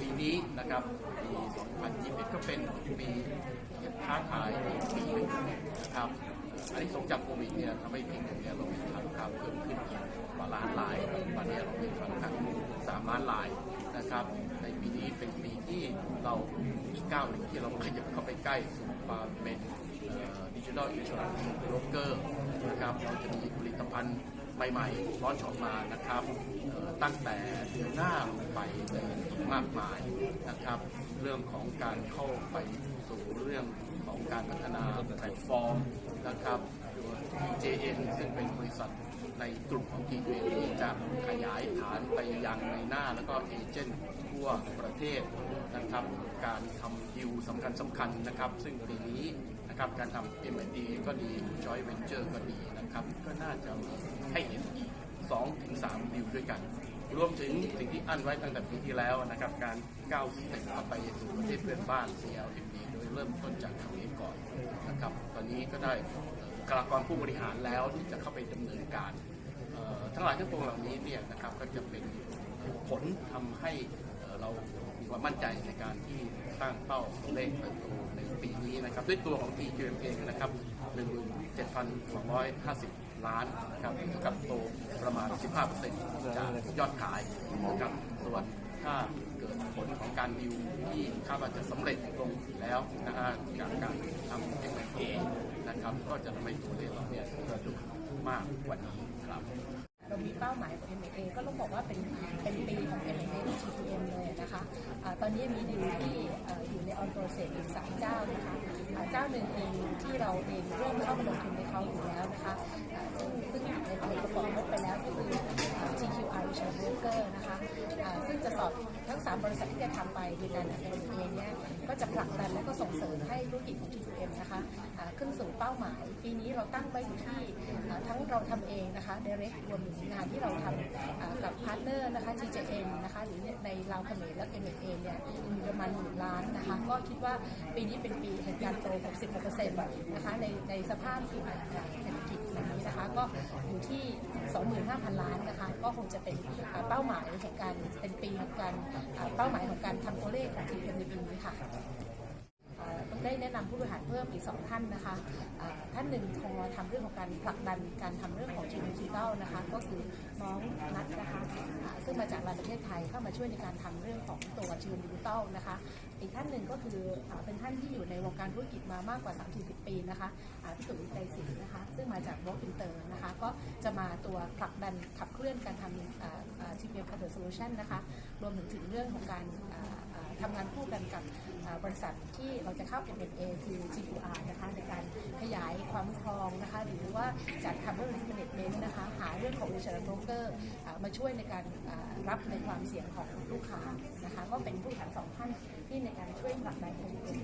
ปีนี้นะครับปี2021ก็เป็นปีท้าทายปีหนึงนะครับอันนี้สงจากโควิดเนี่ยทำให้ปีหนึงเนี่ยเรามีฐานลูกค้าเพิ่มขึ้นกว่าล้านรายวันนี้เรามีฐานลูกค้าสามล้านรายนะครับ ในปีนี้เป็นปีที่เราอีกก้าวหนึ่งที่เราขยับเข้าไปใกล้สู่ความเป็นดิจิทัลอินชูรันซ์โบรกเกอร์นะครับเราจะมีผลิตภัณฑ์ ใหม่ๆร้อนออกมานะครับตั้งแต่เดือนหน้าไปเลยมากมายนะครับ เรื่องของการเข้าไปสู่เรื่องของการพัฒนาแพลตฟอร์มนะครับตัว JN ซึ่งเป็นบริษัทในกลุ่มของ TJN ที่จะขยายฐานไปยังในหน้าแล้วก็เอเจนต์ทั่วประเทศนะครับ การทำดิวสำคัญสำคัญนะครับ ซึ่งปีนี้ นะครับการทำ M&A ก็ดี Joint Venture ก็ดีนะครับ ก็น่าจะให้เห็นอีก2ถึง3ดิวด้วยกัน รวมถึงสิ่งที่อั้นไว้ตั้งแต่ปีที่แล้วนะครับ การก้าวสเต็ปเข้าไปสู่ประเทศเพื่อนบ้าน CLMD โดยเริ่มต้นจากเขมรก่อนนะครับ ตอนนี้ก็ได้บุคลากรผู้บริหารแล้วที่จะเข้าไปดำเนินการทั้งหลายทั้งปวงเหล่านี้เนี่ยนะครับก็จะเป็นผลทำให้เรามีความมั่นใจในการที่ ตั้งเป้าตัวเลขเติบโตในปีนี้นะครับด้วยตัวของ TQM เองนะครับ17,250 ล้านนะครับเท่ากับโตประมาณ 15%จากยอดขายนะครับส่วนถ้าเกิดผลของการดิวที่คาดว่าจะสำเร็จลงแล้วนะฮะจากการทำ M&A นะครับก็จะทำให้ตัวเลขเราเนี่ยกระดุมากกว่านี้ครับ มีเป้าหมายของ M&A ก็ต้องบอกว่าเป็นเป็นปีของ M&A ของ GPM เลยนะคะอาตอนนี้มีดีลที่อยู่ในออนโปรเซสอีกสามเจ้านะคะะเจ้าหนึ่งเองที่เราเองริ่มเข้ามาลงทุนในเขาอยู่แล้วนะคะซึ่งซึ่งในผลิตประบงบไปแล้วก็คืออ่า GQR Vision Broker นะคะอ่าซึ่งจะสอบ ทั้ง 3 บริษัทที่จะทำไปในการ M&A เนี่ยก็จะผลักดันและก็ส่งเสริมให้ธุรกิจของ G2M นะคะขึ้นสู่เป้าหมาย ปีนี้เราตั้งไว้อยู่ที่ทั้งเราทำเองนะคะ direct รวมถึงงานที่เราทำกับพาร์ทเนอร์นะคะ GJM นะคะหรือใน ลาวเขมรและเอเนี่ยมีประมาณหมื่นล้านนะคะก็คิดว่าปีนี้เป็นปีแห่งการโต 60%นะคะในในสภาพที่เศรษฐกิจแบบนี้นะคะก็อยู่ที่ 25,000 ล้านนะคะก็คงจะเป็นเป้าหมายแห่งการเป็นปีของการเป้าหมายของการทำตัวเลขของ GPM ในปีนี้ค่ะานเพิ่มอีกสองท่านนะคะท่านหนึ่งคงมาทำเรื่องของการผลักดันการทำเรื่องของจีนดิจิทัลนะคะก็คือน้องนัทนะคะซึ่งมาจากประเทศไทยเข้ามาช่วยในการทำเรื่องของตัวจีนดิจิทัลนะคะ อีกท่านหนึ่งก็คืออเป็นท่านที่อยู่ในวงการธุรกิจมามากกว่า 30 ปีนะคะพี่ตุ๋ยใจศรีนะคะซึ่งมาจากบล็อกอินเตอร์ ก็จะมาตัวผลักดันขับเคลื่อนการทำทีมเอ็มคาร์ดโซลูชันนะคะรวมถึงถึงเรื่องของการทำงานคู่กันกับบริษัทที่เราจะเข้า M&A คือ GQR นะคะในการขยายความคุ้มครองนะคะหรือว่าจัดทำเรื่อง risk management นะคะหาเรื่องของ insurance broker อ่ามาช่วยในการรับในความเสี่ยงของลูกค้านะคะก็เป็นผู้บริหารสองท่านที่ในการช่วยผลักดันโครงการ